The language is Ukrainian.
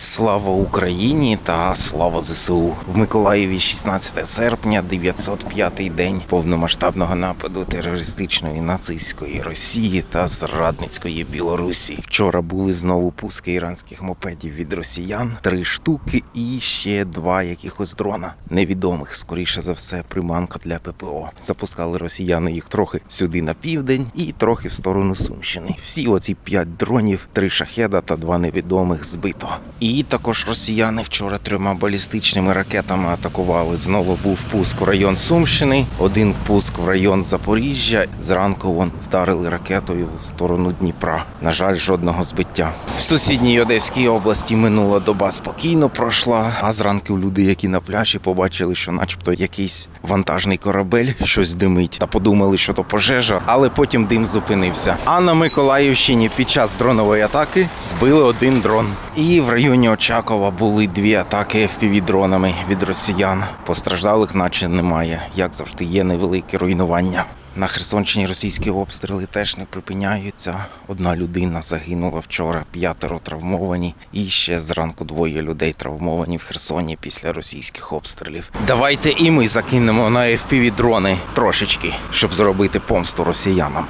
else. Слава Україні та слава ЗСУ в Миколаєві 16 серпня, 905-й день повномасштабного нападу терористичної нацистської Росії та зрадницької Білорусі. Вчора були знову пуски іранських мопедів від росіян, три штуки і ще два якихось дрона невідомих. Скоріше за все, приманка для ППО. Запускали росіяни їх трохи сюди на південь і трохи в сторону Сумщини. Всі оці п'ять дронів, три шахеда та два невідомих збито. І також росіяни вчора трьома балістичними ракетами атакували. Знову був пуск у район Сумщини, один пуск в район Запоріжжя. Зранку вон вдарили ракетою в сторону Дніпра. На жаль, жодного збиття. В сусідній Одеській області минула доба спокійно пройшла. А зранку люди, які на пляжі, побачили, що, начебто, якийсь вантажний корабель щось димить, та подумали, що то пожежа, але потім дим зупинився. А на Миколаївщині під час дронової атаки збили один дрон. І в районі Очакова були дві атаки FPV-дронами від росіян. Постраждалих, наче немає. Як завжди, є невелике руйнування. На Херсонщині російські обстріли теж не припиняються. Одна людина загинула вчора, п'ятеро травмовані, і ще зранку двоє людей травмовані в Херсоні після російських обстрілів. Давайте і ми закинемо на FPV-дрони трошечки, щоб зробити помсту росіянам.